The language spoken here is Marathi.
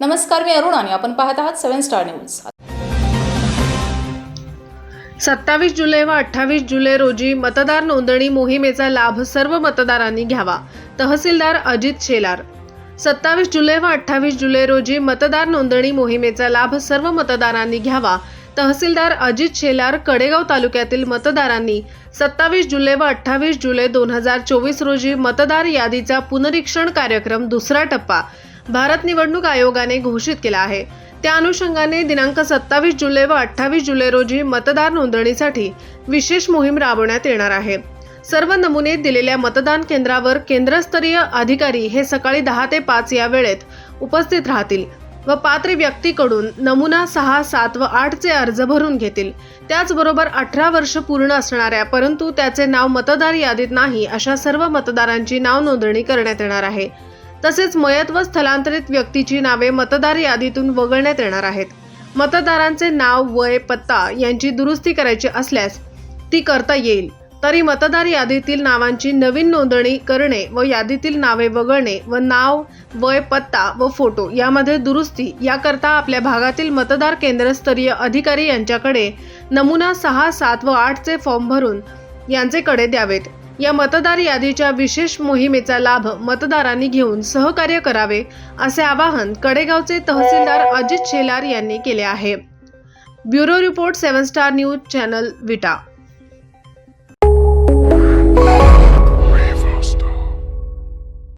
नमस्कार मी अरुण आणि आपण पाहत आहात सेव्हन स्टार न्यूज. सत्तावीस जुलै व अठ्ठावीस जुलै रोजी मतदार नोंदणी मोहिमेचा लाभ सर्व मतदारांनी घ्यावा. तहसीलदार अजित शेलार. सत्तावीस जुलै व अठ्ठावीस जुलै रोजी मतदार नोंदणी मोहिमेचा लाभ सर्व मतदारांनी घ्यावा. तहसीलदार अजित शेलार कडेगाव तालुक्यातील मतदारांनी सत्तावीस जुलै व अठ्ठावीस जुलै दोन हजार चोवीस रोजी मतदार यादीचा पुनरीक्षण कार्यक्रम दुसरा टप्पा भारत निवडणूक आयोगाने घोषित केला आहे. त्या अनुषंगाने दिनांक सत्तावीस जुलै व अठ्ठावीस जुलै रोजी मतदार नोंदणीसाठी विशेष मोहीम राबवण्यात येणार आहे. सर्व नमुने दिलेल्या मतदान केंद्रावर केंद्रस्तरीय अधिकारी हे सकाळी दहा ते पाच या वेळेत उपस्थित राहतील व पात्र व्यक्तीकडून नमुना सहा सात व आठचे अर्ज भरून घेतील. त्याचबरोबर अठरा वर्ष पूर्ण असणाऱ्या परंतु त्याचे नाव मतदार यादीत नाही अशा सर्व मतदारांची नाव नोंदणी करण्यात येणार आहे. तसेच मयत व स्थलांतरित व्यक्तीची नावे मतदार यादीतून वगळण्यात येणार आहेत. मतदारांचे नाव वय पत्ता यांची दुरुस्ती करायची असल्यास ती करता येईल. तरी मतदार यादीतील नावांची नवीन नोंदणी करणे व यादीतील नावे वगळणे व नाव वय पत्ता व फोटो यामध्ये दुरुस्ती याकरता आपल्या भागातील मतदार केंद्रस्तरीय अधिकारी यांच्याकडे नमुना सहा सात व आठचे फॉर्म भरून यांचेकडे द्यावेत. या मतदार यादीच्या विशेष मोहिमेचा लाभ मतदारांनी घेऊन सहकार्य करावे असे आवाहन कडेगावचे तहसीलदार अजित शेलार यांनी केले आहे. Bureau report seven star news channel Vita